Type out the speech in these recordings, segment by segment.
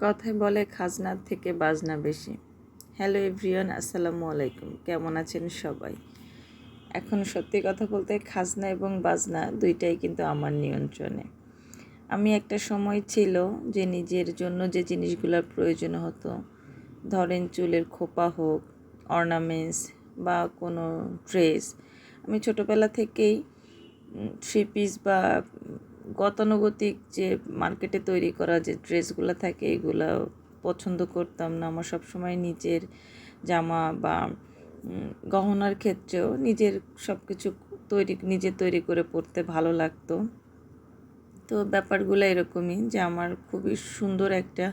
কথায় বলে খাজনার থেকে বাজনা বেশি। হ্যালো এভরিওয়ান, আসসালামু আলাইকুম। কেমন আছেন সবাই? এখন সত্যি কথা বলতে খাজনা এবং বাজনা দুইটাই কিন্তু আমার নিয়ন্ত্রণে। আমি একটা সময় ছিল যে নিজের জন্য যে জিনিসগুলোর প্রয়োজন হতো, ধরেন চুলের খোপা হোক, অর্নামেন্টস বা কোনো ড্রেস, আমি ছোটোবেলা থেকেই থ্রি পিস বা গতানুগতিক যে মার্কেটে তৈরি করা যে ড্রেসগুলো থাকে, এগুলো পছন্দ করতাম না। আমার সবসময় নিজের জামা বা গহনার ক্ষেত্রেও নিজের সব কিছু তৈরি, নিজে তৈরি করে পরতে ভালো লাগতো। তো ব্যাপারগুলো এরকমই যে আমার খুবই সুন্দর একটা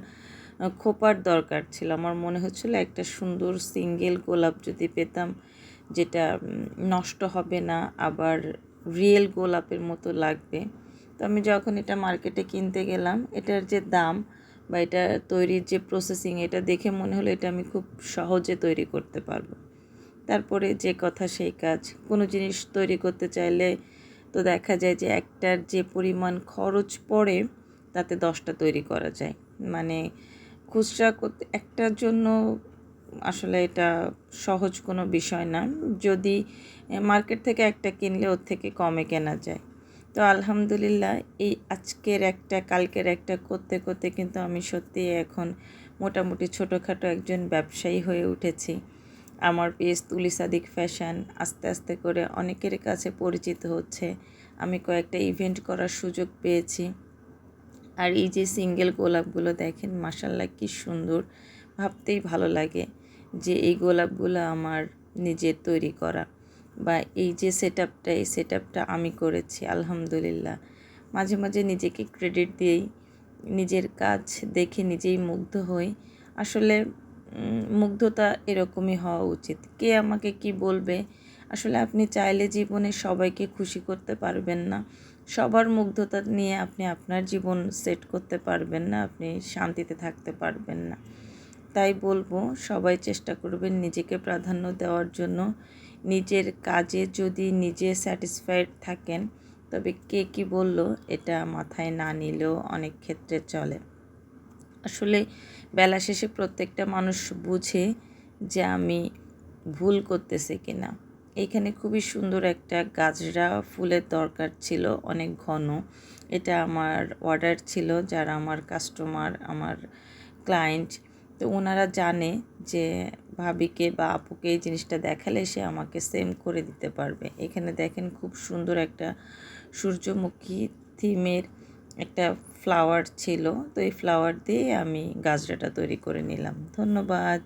খোপার দরকার ছিল। আমার মনে হচ্ছিল একটা সুন্দর সিঙ্গেল গোলাপ যদি পেতাম, যেটা নষ্ট হবে না, আবার রিয়েল গোলাপের মতো লাগবে। তো আমি যখন এটা মার্কেটে কিনতে গেলাম, এটার যে দাম বা এটা তৈরির যে প্রসেসিং এটা দেখে মনে হলো এটা আমি খুব সহজে তৈরি করতে পারব। তারপরে যে কথা সেই কাজ। কোনো জিনিস তৈরি করতে চাইলে তো দেখা যায় যে একটার যে পরিমাণ খরচ পড়ে, তাতে দশটা তৈরি করা যায়। মানে খুচরা করতে একটার জন্য আসলে এটা সহজ কোনো বিষয় না। যদি মার্কেট থেকে একটা কিনলে ওর থেকে কমে কেনা যায়। তো আলহামদুলিল্লাহ, এই আজকের একটা, কালকের একটা করতে করতে কিন্তু আমি সত্যি এখন মোটামুটি ছোটোখাটো একজন ব্যবসায়ী হয়ে উঠেছি। আমার পেজ তুলি সাদিক ফ্যাশন আস্তে আস্তে করে অনেকের কাছে পরিচিত হচ্ছে। আমি কয়েকটা ইভেন্ট করার সুযোগ পেয়েছি। আর এই যে সিঙ্গেল গোলাপগুলো দেখেন মাসাল্লাহ কি সুন্দর। ভাবতেই ভালো লাগে যে এই গোলাপগুলো আমার নিজের তৈরি করা। বা এই যে সেট আপটা এই সেট আপটা আমি করেছি, আলহামদুলিল্লাহ। মাঝে মাঝে নিজেকে ক্রেডিট দিয়েই নিজের কাজ দেখে নিজেই মুগ্ধ হই। আসলে মুগ্ধতা এরকমই হওয়া উচিত। কে আমাকে কি বলবে? আসলে আপনি চাইলে জীবনে সবাইকে খুশি করতে পারবেন না। সবার মুগ্ধতা নিয়ে আপনি আপনার জীবন সেট করতে পারবেন না, আপনি শান্তিতে থাকতে পারবেন না। তাই বলব, সবাই চেষ্টা করবেন নিজেকে প্রাধান্য দেওয়ার জন্য। নিজের কাজে যদি নিজে স্যাটিসফাইড থাকেন, তবে কে কি বলল এটা মাথায় না নিলেও অনেক ক্ষেত্রে চলে। আসলে বেলা শেষে প্রত্যেকটা মানুষ বুঝে যে আমি ভুল করতেছে কিনা। এখানে খুবই সুন্দর একটা গাজরা ফুলের দরকার ছিল, অনেক ঘন। এটা আমার অর্ডার ছিল, যারা আমার কাস্টমার আমার ক্লায়েন্ট তো ওনারা জানে যে ভাবিকে বা আপুকে এই জিনিসটা দেখালে সে আমাকে সেম করে দিতে পারবে। এখানে দেখেন খুব সুন্দর একটা সূর্যমুখী থিমের একটা ফ্লাওয়ার ছিল। তো এই ফ্লাওয়ার দিয়ে আমি গাজরাটা তৈরি করে নিলাম। ধন্যবাদ।